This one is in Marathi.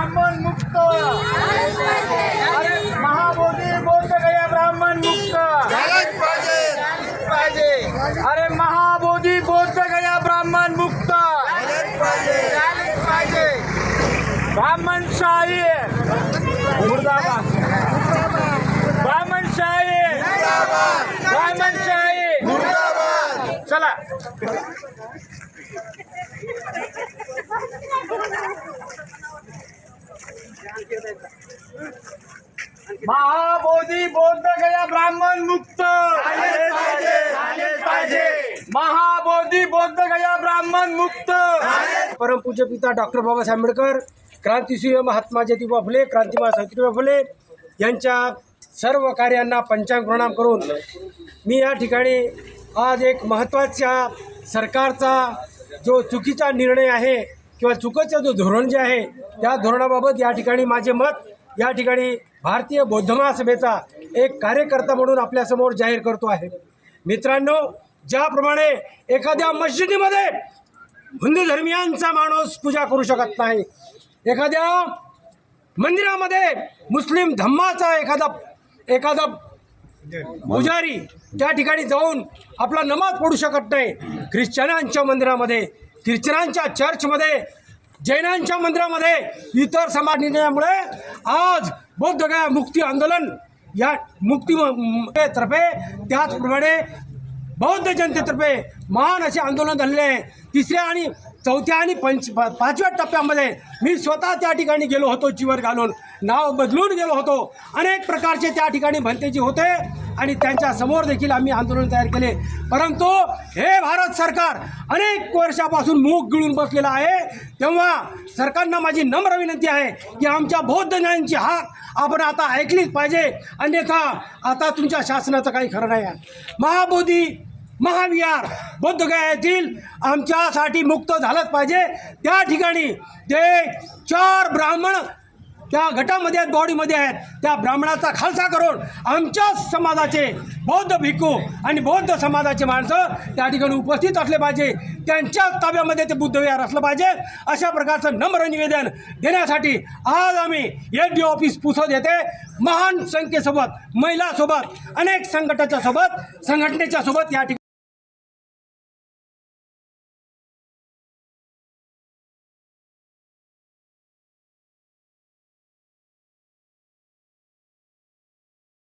ब्राह्मण मुक्त. अरे महाबोधी बौद्ध गया ब्राह्मण मुक्त? पाहिजे. अरे महाबोधी बौद्ध गया ब्राह्मण मुक्त? पाहिजे. ब्राह्मणशाही. मुर्दाबाद. ब्राह्मणशाही. ब्राह्मणशाही. चला. महाबोधी बौद्ध गया ब्राह्मण मुक्त? महाबोधी बौद्ध गया ब्राह्मण मुक्त? परमपूज्य पिता डॉक्टर बाबासाहेब आंबेडकर क्रांतीसूर्य महात्मा ज्योतिबा फुले क्रांतिमा सावित्रीबाई फुले यांच्या सर्व कार्यांना पंचांग प्रणाम करून मी या ठिकाणी आज एक महत्त्वाच्या सरकारचा जो चुकीचा निर्णय आहे किंवा चुकीचं जो धोरण जे आहे त्या धोरणाबाबत या ठिकाणी माझे मत या ठिकाणी भारतीय बौद्ध महासभेचा एक कार्यकर्ता म्हणून आपल्यासमोर जाहीर करतो आहे. मित्रांनो ज्याप्रमाणे एखाद्या मस्जिदीमध्ये हिंदू धर्मियांचा माणूस पूजा करू शकत नाही एखाद्या मंदिरामध्ये मुस्लिम धम्माचा एखादा एखादा पुजारी त्या ठिकाणी जाऊन आपला नमाज पडू शकत नाही ख्रिश्चनांच्या मंदिरामध्ये ख्रिश्चनांच्या चर्चमध्ये जैनांच्या मंदिरामध्ये इतर समाज निर्णयामुळे आज बौद्ध गया मुक्ती आंदोलन या मुक्ती म- तर्फे त्याचप्रमाणे बौद्ध जनतेतर्फे महान असे आंदोलन झालेले आहे. तिसऱ्या आणि चौथ्या आणि पंच पाचव्या टप्प्यामध्ये मी स्वतः त्या ठिकाणी गेलो होतो चिवर घालून. नाव बदलून गेलो होतो. अनेक प्रकारचे त्या ठिकाणी भंतेजी होते आणि त्यांच्यासमोर देखील आम्ही आंदोलन तयार केले. परंतु हे भारत सरकार अनेक वर्षापासून मूग गिळून बसलेलं आहे. तेव्हा सरकारनं माझी नम्र विनंती आहे की आमच्या बौद्ध न्यायांची हाक आपण आता ऐकलीच पाहिजे. अन्यथा आता तुमच्या शासनाचं काही खरं नाही आहे. महाबोधी महाविहार बौद्धगया येथील आमच्यासाठी मुक्त झालंच पाहिजे. त्या ठिकाणी ते चार ब्राह्मण त्या गटामध्ये आहेत बॉडीमध्ये आहेत त्या ब्राह्मणाचा खालसा करून आमच्या समाजाचे बौद्ध भिक्खू आणि बौद्ध समाजाचे माणसं त्या ठिकाणी उपस्थित असले पाहिजे. त्यांच्या ताब्यामध्ये ते बुद्धविहार असलं पाहिजे. अशा प्रकारचं नम्र निवेदन देण्यासाठी आज आम्ही एच डी ऑफिस पुसत येते. महान संख्येसोबत महिलासोबत अनेक संघटाच्या सोबत संघटनेच्या सोबत या ठिकाणी